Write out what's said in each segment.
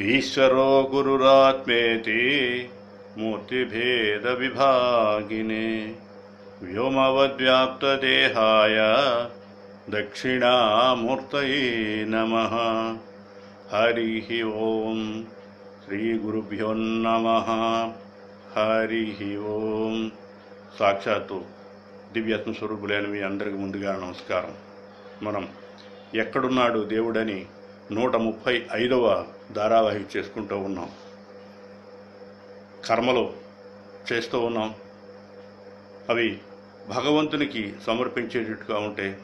ఈశ్వరో గురురాత్మేతి మూర్తిభేదవిభాగినే వ్యోమవద్వ్యాప్తదేహాయ దక్షిణామూర్తయే నమ. హరి ఓం శ్రీ గురుభ్యోన్నమ హరి ఓం. సాక్షాత్తు దివ్యత్మ స్వరూపులైన మీ అందరికి ముందుగా నమస్కారం. మనం ఎక్కడున్నాడు దేవుడని నూట ముప్పై ఐదవ ధారావాహిక చేసుకుంటూ ఉన్నాం. కర్మలు చేస్తూ ఉన్నాం. అవి భగవంతునికి సమర్పించేటట్టుగా ఉంటే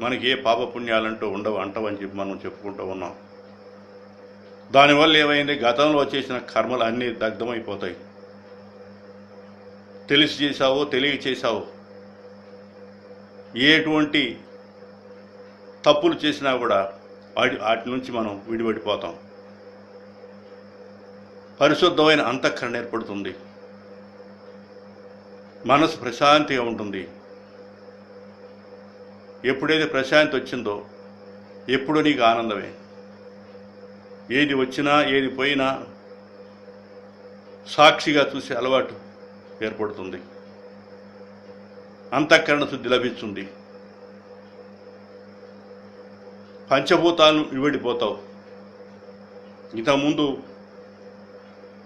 మనకి ఏ పాపపుణ్యాలంటూ ఉండవు అంటవని చెప్పి మనం చెప్పుకుంటూ ఉన్నాం. దానివల్ల ఏమైంది? గతంలో చేసిన కర్మలు అన్నీ దగ్ధమైపోతాయి. తెలిసి చేశావో తెలియ చేశావో ఎటువంటి తప్పులు చేసినా కూడా వాటి వాటి నుంచి మనం విడిపడిపోతాం. పరిశుద్ధమైన అంతఃకరణ ఏర్పడుతుంది. మనసు ప్రశాంతిగా ఉంటుంది. ఎప్పుడైతే ప్రశాంతి వచ్చిందో ఎప్పుడు నీకు ఆనందమే. ఏది వచ్చినా ఏది పోయినా సాక్షిగా చూసే అలవాటు ఏర్పడుతుంది. అంతఃకరణ శుద్ధి లభిస్తుంది. పంచభూతాలను విడిపోతావు. ఇంతకుముందు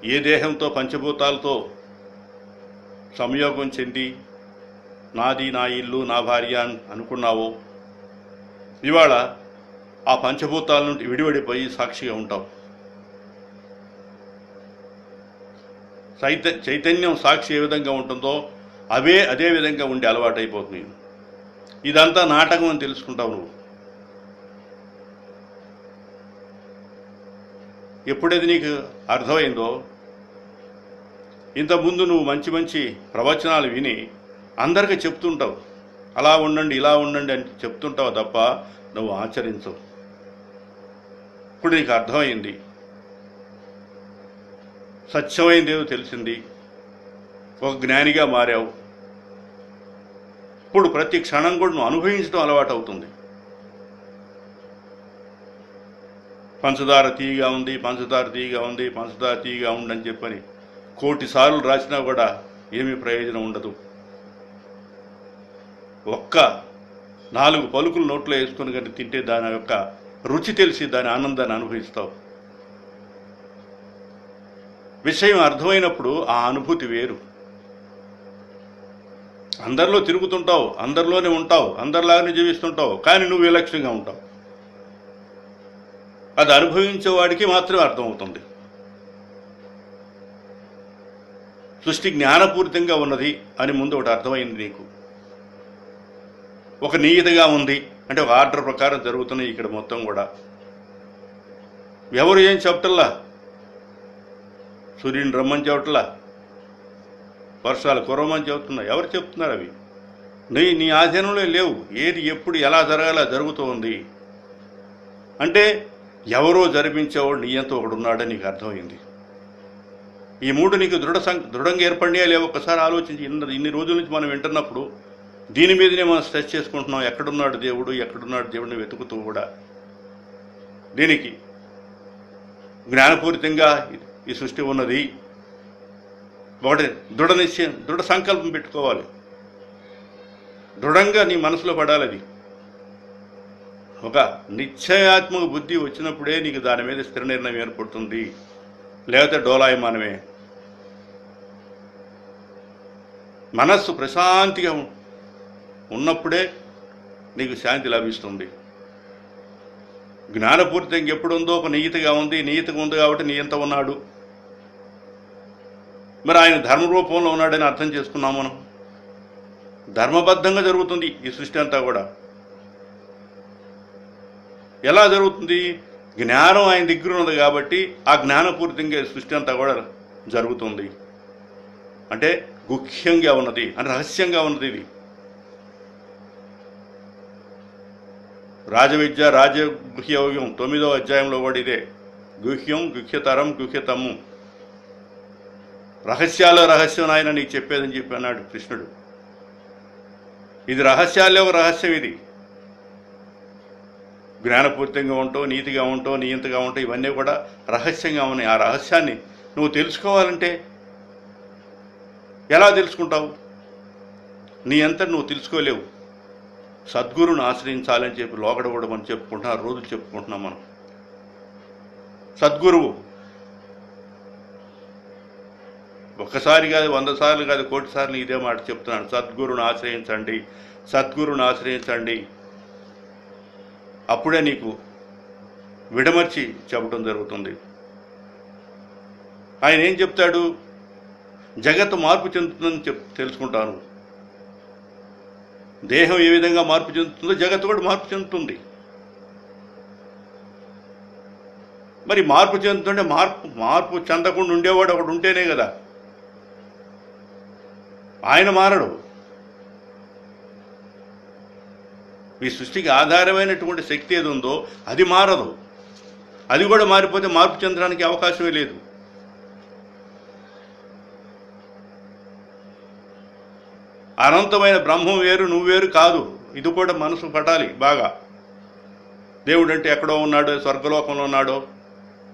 ఏ దేహంతో పంచభూతాలతో సంయోగం చెంది నాది నా ఇల్లు నా భార్య అని అనుకున్నావో? ఇవాళ ఆ పంచభూతాల నుండి విడివడిపోయి సాక్షిగా ఉంటావు. చైత చైతన్యం సాక్షి ఏ విధంగా ఉంటుందో అవే అదే విధంగా ఉండే అలవాటైపోతుంది ఇదంతా నాటకం అని తెలుసుకుంటావు నువ్వు. ఎప్పుడైతే నీకు అర్థమైందో? ఇంతకుముందు నువ్వు మంచి మంచి ప్రవచనాలు విని అందరికీ చెప్తుంటావు. అలా ఉండండి ఇలా ఉండండి అని చెప్తుంటావు తప్ప నువ్వు ఆచరించవు. ఇప్పుడు నీకు అర్థమైంది. సత్యమైందేదో తెలిసింది. ఒక జ్ఞానిగా మారావు. ఇప్పుడు ప్రతి క్షణం కూడా నువ్వు అనుభవించడం అలవాటు అవుతుంది పంచదార తీయగా ఉంది పంచదార తీయగా ఉంది పంచదార తీయగా ఉందని చెప్పని కోటి సార్లు రాసినా కూడా ఏమీ ప్రయోజనం ఉండదు. ఒక్క నాలుగు పలుకులు నోట్లో వేసుకుని కానీ తింటే దాని యొక్క రుచి తెలిసి దాని ఆనందాన్ని అనుభవిస్తావు. విషయం అర్థమైనప్పుడు ఆ అనుభూతి వేరు. అందరిలో తిరుగుతుంటావు అందరిలోనే ఉంటావు అందరిలాగానే జీవిస్తుంటావు కానీ నువ్వు విలక్షణంగా ఉంటావు. అది అనుభవించేవాడికి మాత్రమే అర్థమవుతుంది. సృష్టి జ్ఞానపూరితంగా ఉన్నది అని ముందు ఒకటి అర్థమైంది నీకు. ఒక నియతగా ఉంది అంటే ఒక ఆర్డర్ ప్రకారం జరుగుతున్నాయి ఇక్కడ మొత్తం కూడా. ఎవరు ఏం చెప్పటల్లా సూర్యుని రమ్మని చెప్పట్లా? వర్షాలు కురవమని చెబుతున్నా. ఎవరు చెప్తున్నారు అవి? నీ నీ ఆధీనంలో లేవు. ఏది ఎప్పుడు ఎలా జరగాల జరుగుతూ ఉంది అంటే ఎవరో జరిపించేవాడు నీయంతో ఒకడు ఉన్నాడని నీకు అర్థమైంది. ఈ మూడు నీకు దృఢ సం దృఢంగా ఏర్పడినాయా లేవు ఒకసారి ఆలోచించి ఇన్ని ఇన్ని రోజుల నుంచి మనం వింటున్నప్పుడు దీని మీదనే మనం స్ట్రెస్ చేసుకుంటున్నాం. ఎక్కడున్నాడు దేవుడు ఎక్కడున్నాడు దేవుడిని వెతుకుతూ కూడా. దీనికి జ్ఞానపూరితంగా ఈ సృష్టి ఉన్నది. ఒకటి దృఢ నిశ్చయం దృఢ సంకల్పం పెట్టుకోవాలి. దృఢంగా నీ మనసులో పడాలి అది ఒక నిశ్చయాత్మక బుద్ధి వచ్చినప్పుడే నీకు దాని మీద స్థిర నిర్ణయం ఏర్పడుతుంది. లేకపోతే డోలాయమానమే. మనస్సు ప్రశాంతిగా ఉన్నప్పుడే నీకు శాంతి లభిస్తుంది. జ్ఞానపూర్తి ఇంకెప్పుడు ఉందో ఒక నియతిగా ఉంది నియతిగా ఉంది కాబట్టి నియంత ఉన్నాడు. మరి ఆయన ధర్మ రూపంలో ఉన్నాడని అర్థం చేసుకున్నాం మనం. ధర్మబద్ధంగా జరుగుతుంది ఈ సృష్టి అంతా కూడా. ఎలా జరుగుతుంది? జ్ఞానం ఆయన దగ్గర ఉన్నది కాబట్టి ఆ జ్ఞానపూరితంగా సృష్టి అంతా కూడా జరుగుతుంది. అంటే గుహ్యంగా ఉన్నది అంటే రహస్యంగా ఉన్నది ఇది. రాజవిద్య రాజగుహ్యయోగ్యం తొమ్మిదో అధ్యాయంలో కూడా ఇదే. గుహ్యం గుహ్యతరం గుహ్యతము రహస్యాల రహస్యం నాయన నీకు చెప్పేదని చెప్పి అన్నాడు కృష్ణుడు. ఇది రహస్యాల్లో ఒక రహస్యం ఇది. జ్ఞానపూరితంగా ఉంటావు నీతిగా ఉంటావు నియంతగా ఉంటావు ఇవన్నీ కూడా రహస్యంగా ఉన్నాయి. ఆ రహస్యాన్ని నువ్వు తెలుసుకోవాలంటే ఎలా తెలుసుకుంటావు? నీ అంత నువ్వు తెలుసుకోలేవు. సద్గురుని ఆశ్రయించాలని చెప్పి లోగడ కూడా మనం చెప్పుకుంటున్నాం రోజులు చెప్పుకుంటున్నాం మనం. సద్గురువు ఒక్కసారి కాదు వంద సార్లు కాదు కోటి సార్లు ఇదే మాట చెప్తున్నాను సద్గురుని ఆశ్రయించండి సద్గురుని ఆశ్రయించండి. అప్పుడే నీకు విడమర్చి చెప్పడం జరుగుతుంది. ఆయన ఏం చెప్తాడు? జగత్తు మార్పు చెందుతుందని చెప్ తెలుసుకుంటాను. దేహం ఏ విధంగా మార్పు చెందుతుందో జగత్తు కూడా మార్పు చెందుతుంది. మరి మార్పు చెందుతుంటే మార్పు మార్పు చెందకుండా ఉండేవాడు ఒకడు ఉంటేనే కదా. ఆయన మారడు. ఈ సృష్టికి ఆధారమైనటువంటి శక్తి ఏది ఉందో అది మారదు. అది కూడా మారిపోతే మార్పు చెందడానికి అవకాశమే లేదు. అనంతమైన బ్రహ్మం వేరు నువ్వు వేరు కాదు. ఇది కూడా మనసు పట్టాలి బాగా. దేవుడు అంటే ఎక్కడో ఉన్నాడో స్వర్గలోకంలో ఉన్నాడో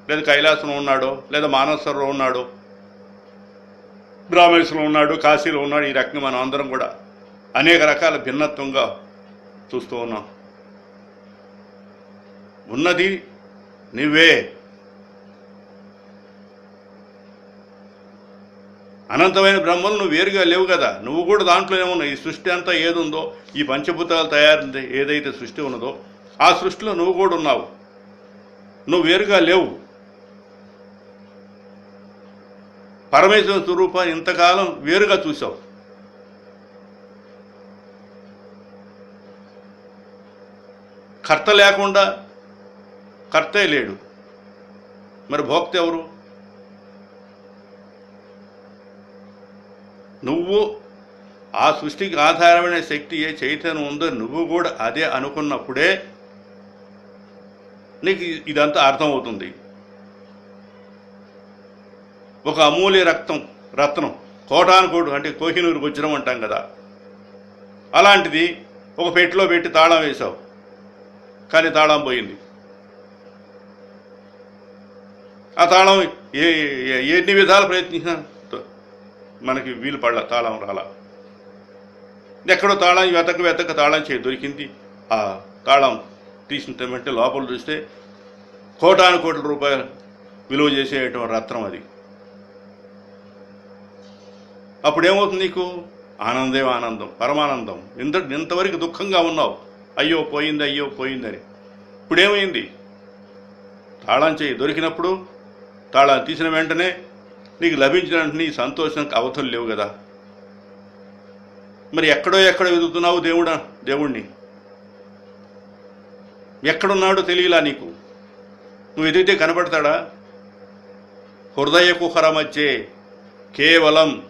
లేదా కైలాసంలో ఉన్నాడో లేదా మానసరంలో ఉన్నాడో బ్రాహ్మేశ్వరంలో ఉన్నాడు కాశీలో ఉన్నాడు ఈ రకంగా మనం అందరం కూడా అనేక రకాల భిన్నత్వంగా చూస్తూ ఉన్నాం ఉన్నది నువ్వే అనంతమైన బ్రహ్మలు నువ్వు వేరుగా లేవు కదా. నువ్వు కూడా దాంట్లోనే ఉన్నావు. ఈ సృష్టి అంతా ఏదుందో ఈ పంచభూతాలు తయారు ఏదైతే సృష్టి ఉన్నదో ఆ సృష్టిలో నువ్వు కూడా ఉన్నావు. నువ్వు వేరుగా లేవు. పరమేశ్వర స్వరూపాన్ని ఇంతకాలం వేరుగా చూసావు కర్త లేకుండా కర్తే లేడు. మరి భోక్త ఎవరు? నువ్వు ఆ సృష్టికి ఆధారమైన శక్తి ఏ చైతన్యం ఉందో నువ్వు కూడా అదే అనుకున్నప్పుడే నీకు ఇదంతా అర్థమవుతుంది. ఒక అమూల్య రక్తం రత్నం కోటానుకోటు అంటే కోహినూరు గుజ్రం అంటాం కదా. అలాంటిది ఒక పెట్టిలో పెట్టి తాళం వేశావు. కానీ తాళం పోయింది. ఆ తాళం ఏ ఏ- ఎన్ని విధాలు ప్రయత్నించినా మనకి వీలు పడల తాళం రాలా. ఎక్కడో తాళం వెతక వెతక తాళం చేయి దొరికింది. ఆ తాళం తీసిన వెంటనే లోపల చూస్తే కోటాను కోట్ల రూపాయలు విలువ చేసేటువంటి రత్నం అది. అప్పుడు ఏమవుతుంది నీకు? ఆనందే ఆనందం పరమానందం. ఇంత ఇంతవరకు దుఃఖంగా ఉన్నావు. అయ్యో పోయింది అయ్యో పోయిందని ఇప్పుడేమైంది? తాళం చేయి దొరికినప్పుడు తాళం తీసిన వెంటనే నీకు లభించిన నీ సంతోషానికి అవధులు లేవు కదా. మరి ఎక్కడో ఎక్కడ వెతుకుతున్నావు దేవుడా దేవుణ్ణి? ఎక్కడున్నాడో తెలియలా నీకు? నువ్వు ఎదిగితే కనపడతాడా? హృదయ కుహర మధ్యే కేవలం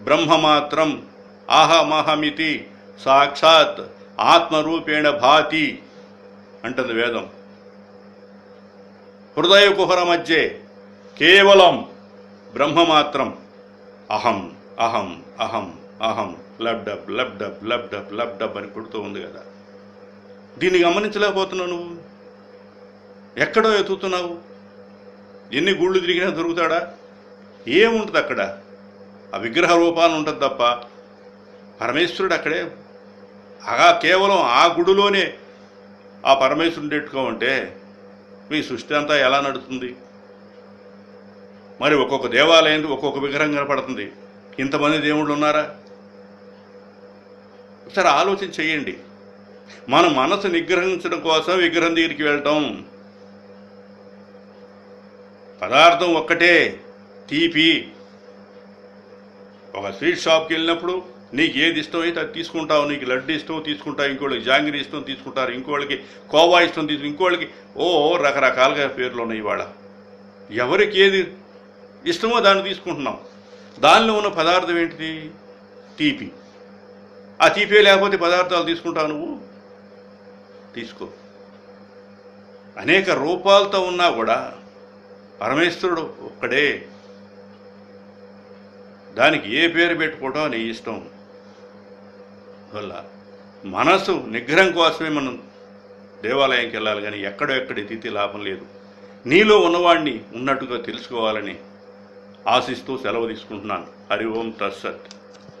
బ్రహ్మమాత్రం ఆహమాహమితి సాక్షాత్ ఆత్మరూపేణ భాతి అంటుంది వేదం. హృదయ కుహర మధ్య కేవలం బ్రహ్మమాత్రం. అహం అహం అహం అహం లబ్డబ్ లబ్డబ్ లబ్డబ్ లబ్డబ్ అని కొడుతూ ఉంది కదా. దీన్ని గమనించలేకపోతున్నావు నువ్వు. ఎక్కడో ఎత్తుతున్నావు. ఎన్ని గుళ్ళు తిరిగినా దొరుకుతాడా? ఏముంటుంది అక్కడ ఆ విగ్రహ రూపాలు ఉంటుంది తప్ప పరమేశ్వరుడు అక్కడే అగా కేవలం ఆ గుడిలోనే ఆ పరమేశ్వరుని పెట్టుకో ఉంటే మీ సృష్టి అంతా ఎలా నడుస్తుంది మరి ఒక్కొక్క దేవాలయం ఒక్కొక్క విగ్రహం కనపడుతుంది. ఇంతమంది దేవుళ్ళు ఉన్నారా? ఒకసారి ఆలోచన చేయండి. మన మనసు నిగ్రహించడం కోసం విగ్రహం దగ్గరికి వెళ్ళటం పదార్థం ఒక్కటే తీపి. ఒక స్వీట్ షాప్కి వెళ్ళినప్పుడు నీకు ఏది ఇష్టమైతే అది తీసుకుంటావు. నీకు లడ్డు ఇష్టం తీసుకుంటావు ఇంకోళ్ళకి జాంగిరి ఇష్టం తీసుకుంటారు ఇంకోళ్ళకి కోవా ఇష్టం తీసుకు ఇంకోళ్ళకి ఓ రకరకాలుగా పేర్లు ఉన్నాయి ఇవాళ. ఎవరికి ఏది ఇష్టమో దాన్ని తీసుకుంటున్నాం. దానిలో ఉన్న పదార్థం ఏంటిది? తీపి. ఆ తీపే లేకపోతే పదార్థాలు తీసుకుంటావు నువ్వు? తీసుకో. అనేక రూపాలతో ఉన్నా కూడా పరమేశ్వరుడు ఒక్కడే. దానికి ఏ పేరు పెట్టుకోవటం నీ ఇష్టం? వల్ల మనసు నిగ్రహం కోసమే మనం దేవాలయంకి వెళ్ళాలి కానీ ఎక్కడో ఎక్కడి తిథి లాభం లేదు. నీలో ఉన్నవాడిని ఉన్నట్టుగా తెలుసుకోవాలని ఆశిస్తూ సెలవు తీసుకుంటున్నాను. హరి ఓం తత్సత్.